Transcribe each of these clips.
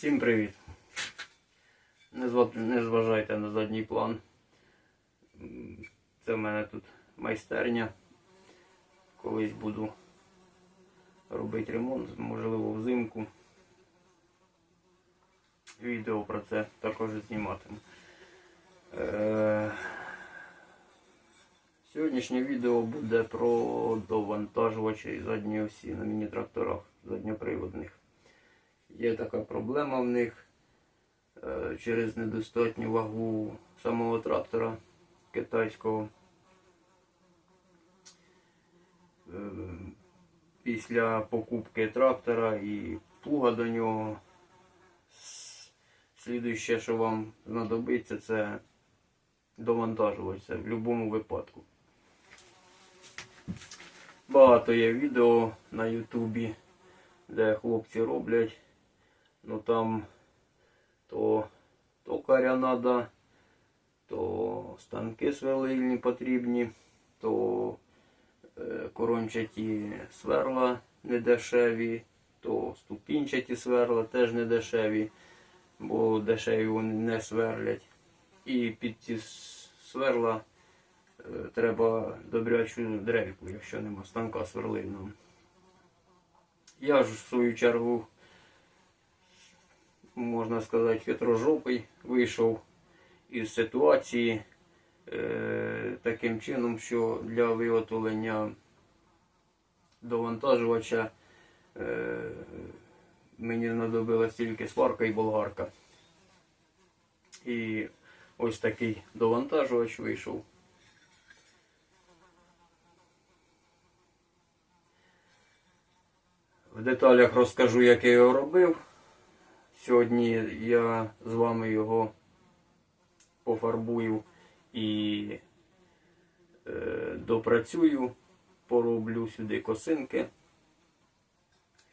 Всім привіт. Не, зважайте на задній план. Це в мене тут майстерня. Колись буду робити ремонт, можливо, взимку. Відео про це також зніматиму. Е, Сьогоднішнє відео буде про довантажувачі задньої осі на міні-тракторах задньоприводних. Є така проблема в них е, через недостатню вагу самого трактора китайського. Е, Після покупки трактора і плуга до нього. с- Слідуюче, що вам знадобиться, це довантажувач це в будь-якому випадку. Багато є відео на Ютубі, де хлопці роблять. Ну там то токаря треба, то станки сверлильні потрібні, то е, корончаті сверла недешеві, то ступінчаті сверла теж недешеві, бо дешеві вони не сверлять. І під ці сверла е, треба добрячу дрельку, якщо нема станка сверлильного. Я ж в свою чергу, можна сказати, хитрожопий вийшов із ситуації е, таким чином, що для виготовлення довантажувача е, мені знадобилась тільки сварка і болгарка. І ось такий довантажувач вийшов. В деталях розкажу, як я його робив. Сьогодні я з вами його пофарбую і е, допрацюю, пороблю сюди косинки.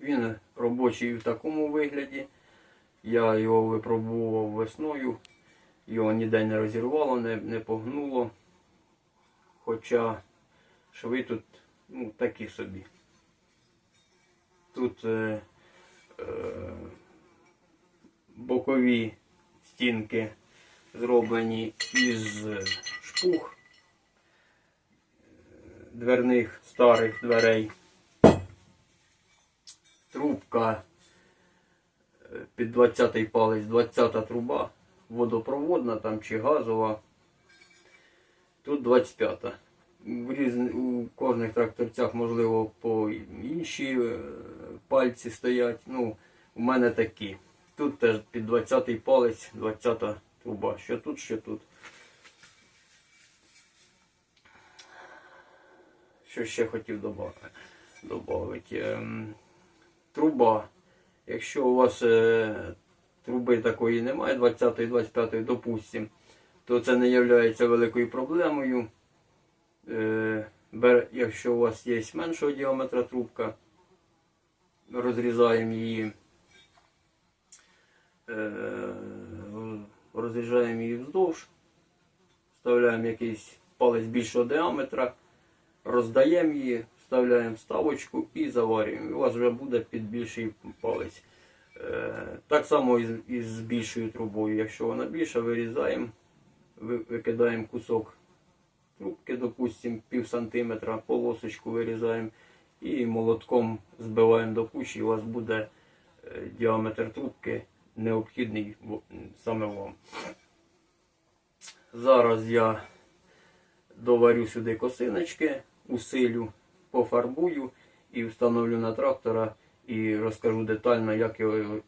Він робочий в такому вигляді. Я його випробував весною, його ніде не розірвало, не, не погнуло. Хоча шви тут ну, такі собі. Тут е, е, бокові стінки зроблені із шпух е, дверних старих дверей. Трубка е, під 20-й палець, 20-та труба, водопроводна там чи газова. Тут 25-та. В різ... У кожних тракторцях, можливо, по інші е, пальці стоять. Ну, у мене такі. Тут теж під 20-й палець, 20-та труба. Що тут, що тут. Що ще хотів додати? Ем, труба. Якщо у вас е, труби такої немає, 20-ї, 25-ї, допустим, то це не є великою проблемою. Е, якщо у вас є меншого діаметра трубка, розрізаємо її, е, її вздовж, вставляємо якийсь палець більшого діаметра, роздаємо її, вставляємо вставочку і заварюємо. У вас вже буде під більший палець. Е, Так само і з- більшою трубою. Якщо вона більша, вирізаємо, викидаємо кусок трубки, допустим, пів сантиметра, полосочку вирізаємо і молотком збиваємо до кучі, і у вас буде е, діаметр трубки необхідний саме вам. Зараз я доварю сюди косиночки, усилю, пофарбую і встановлю на трактора і розкажу детально, як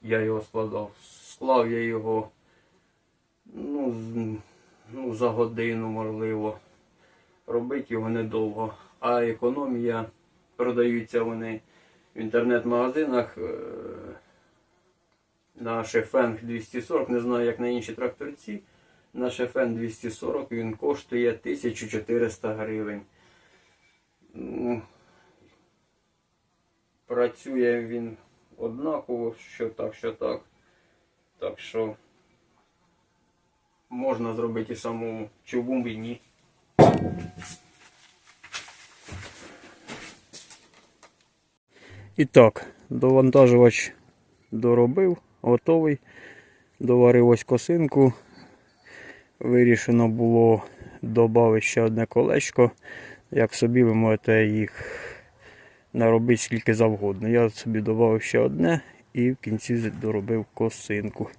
я його складав. Склав я його ну, ну, за годину, можливо. Робити його недовго. А економія продаються вони в інтернет-магазинах е, на Шефенг 240, не знаю, як на інші тракторці. На Шефен 240 він коштує 1400 гривень. Ну, працює він однаково, що так, що так. Так що можна зробити і самому, чи в бумбі ні. І так, довантажувач доробив. Готовий. Доварив ось косинку. Вирішено було додати ще одне колечко. Як собі ви можете їх наробити скільки завгодно. Я собі додав ще одне і в кінці доробив косинку.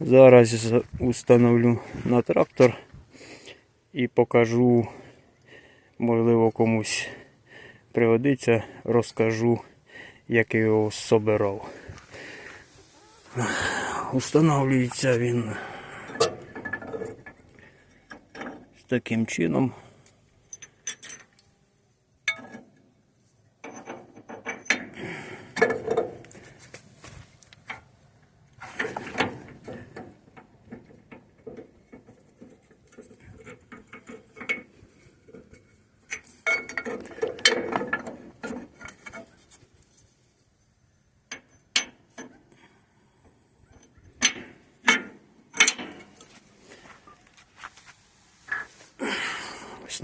Зараз установлю на трактор і покажу, можливо, комусь пригодиться, розкажу, як я його собирав. Установлюється він таким чином.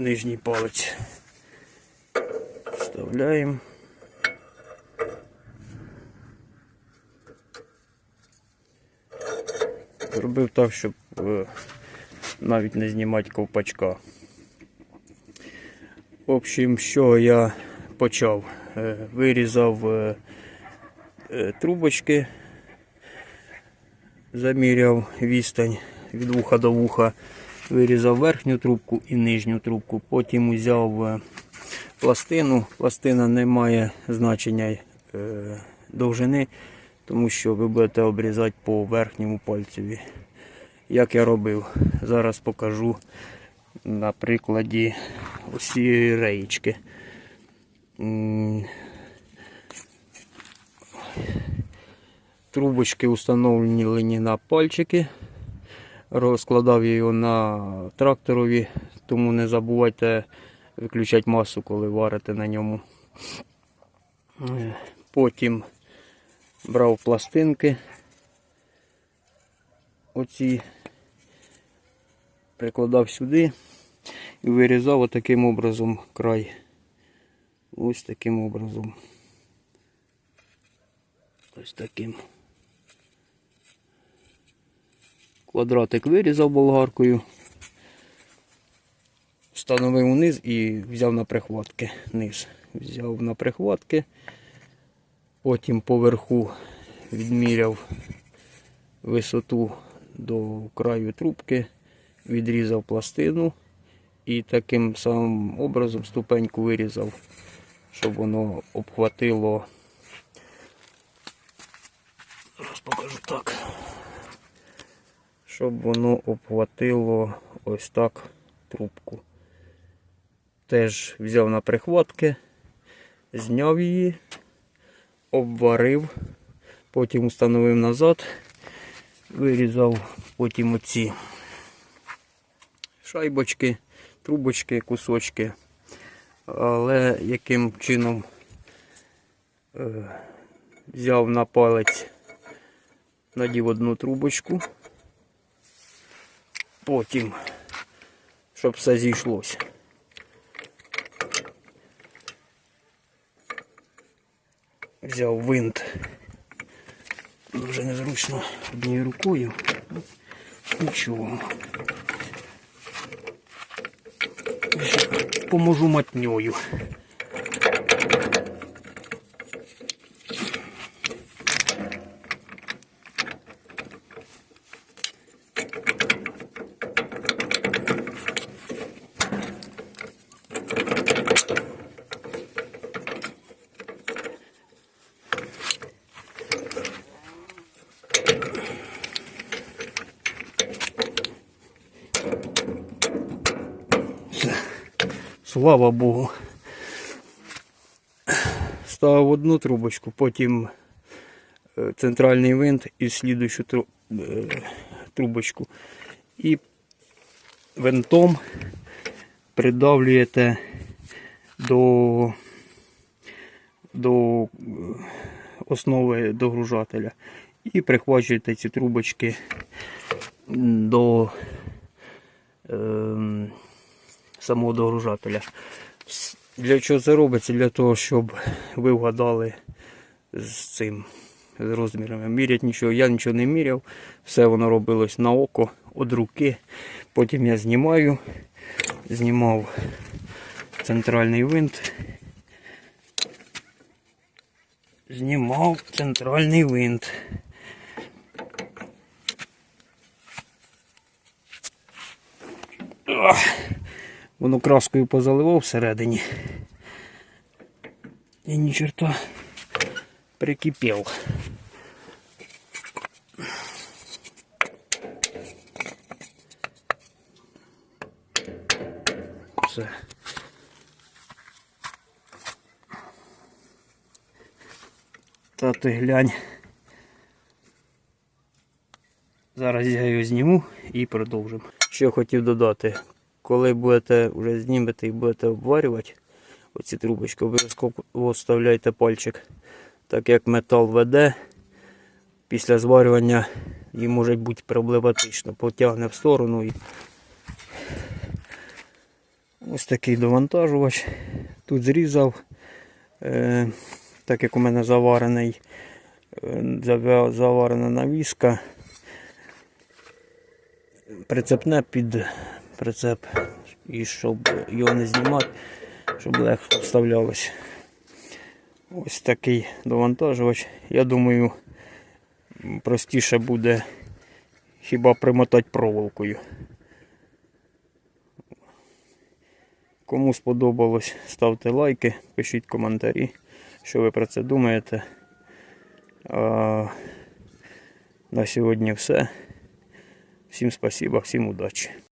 Нижній палець. Вставляємо. Зробив так, щоб е, навіть не знімати ковпачка. В общем, що я почав? Е, Вирізав е, трубочки, заміряв відстань від вуха до вуха, вирізав верхню трубку і нижню трубку. Потім узяв е, пластину. Пластина не має значення е, довжини, тому що ви будете обрізати по верхньому пальцеві. Як я робив, зараз покажу на прикладі ось реєчки. Трубочки установлені на пальчики. Розкладав його на тракторові, тому не забувайте виключати масу, коли варите на ньому. Е, Потім брав пластинки. Оці прикладав сюди і вирізав отаким образом край. Ось таким образом. Ось таким. Квадратик вирізав болгаркою, встановив униз і взяв на прихватки. Низ. Взяв на прихватки, потім поверху відміряв висоту до краю трубки, відрізав пластину і таким самим образом ступеньку вирізав, щоб воно обхватило. Зараз покажу так. Щоб воно обхватило ось так трубку. Теж взяв на прихватки, зняв її, обварив, потім установив назад, вирізав потім оці шайбочки, трубочки, кусочки. Але яким чином е, взяв на палець, надів одну трубочку, потім, щоб все зійшлося. Взяв винт. Дуже незручно однією рукою. Нічого. Поможу матньою. Слава Богу. Ставив одну трубочку, потім е, центральний винт і слідуючу е, трубочку. І винтом придавлюєте до, до е, основи догружателя. І прихвачуєте ці трубочки до ем, самого догружателя. Для чого це робиться? Для того, щоб ви вгадали з цим з розмірами. Мірять нічого, я нічого не міряв. Все воно робилось на око, від руки. Потім я знімаю, знімав центральний винт. Знімав центральний винт. Ах, Воно краскою позаливав всередині. І ні черта прикипів. Все. Та ти глянь. Зараз я його зніму і продовжимо. Що хотів додати, коли будете вже знімете і будете обварювати оці трубочки, обов'язково вставляйте пальчик. Так як метал веде, після зварювання їм може бути проблематично. Потягне в сторону. І... Ось такий довантажувач. Тут зрізав, е, так як у мене заварений, е, заварена навіска. Прицепне під прицеп. І щоб його не знімати, щоб легко вставлялось. Ось такий довантажувач. Я думаю, простіше буде хіба примотати проволокою. Кому сподобалось, ставте лайки, пишіть коментарі, що ви про це думаєте. А, на сьогодні все. Всім спасибо, всім удачі.